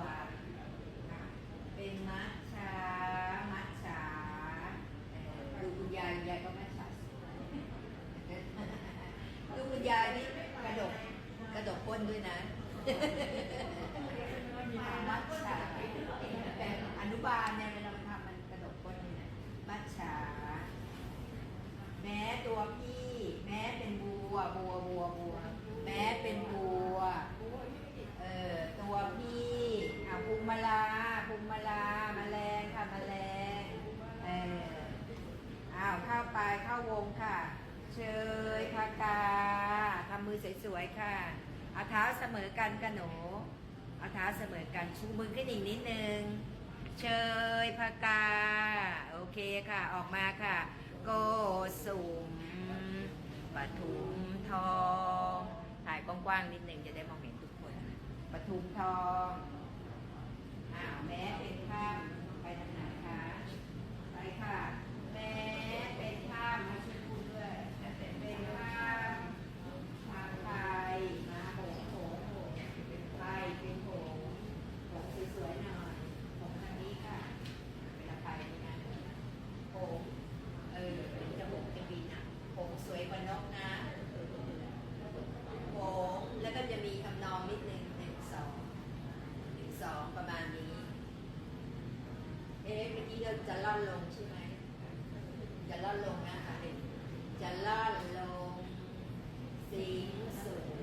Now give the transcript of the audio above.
วะเป็นมัชชา มัชชาดูคุณยายยายก็มัชชาดูคุณยายนี่กระดกกระดกก้นด้วยนะ วยค่ะเอาเท้าเสมอกันกันหนูเอาเท้าเสมอกันชูมือขึ้นอีกนิดนึง เชยพากา โอเคค่ะ ออกมาค่ะ โกสุมปทุมทอง ถ่ายกว้างๆนิดนึงจะได้มองเห็นทุกคนปทุมทองอ้าแม้เป็นข้ามไปทางไหนคะไปค่ะ แม้เป็นข้ามมาช่วยพูดด้วยเป็นข้ามทางไทยมาโหงโหงโหงเป็นไทยเป็นโหงโหงสวยๆหน่อยโหงทางนี้ค่ะเป็นอภัยนี่นะโหงเออเป็นจมูกจะบินอะโหงส วยกนกนะโผงแล้วก็จะมีทำนองนิดนึงหนึ่งสองหนึ่งสองประมาณนี้ เอ๊ะเมื่อกี้เราจะล่อนลงใช่ไหมจะล่อนลงนะคะจะล่อนลงสิงสู่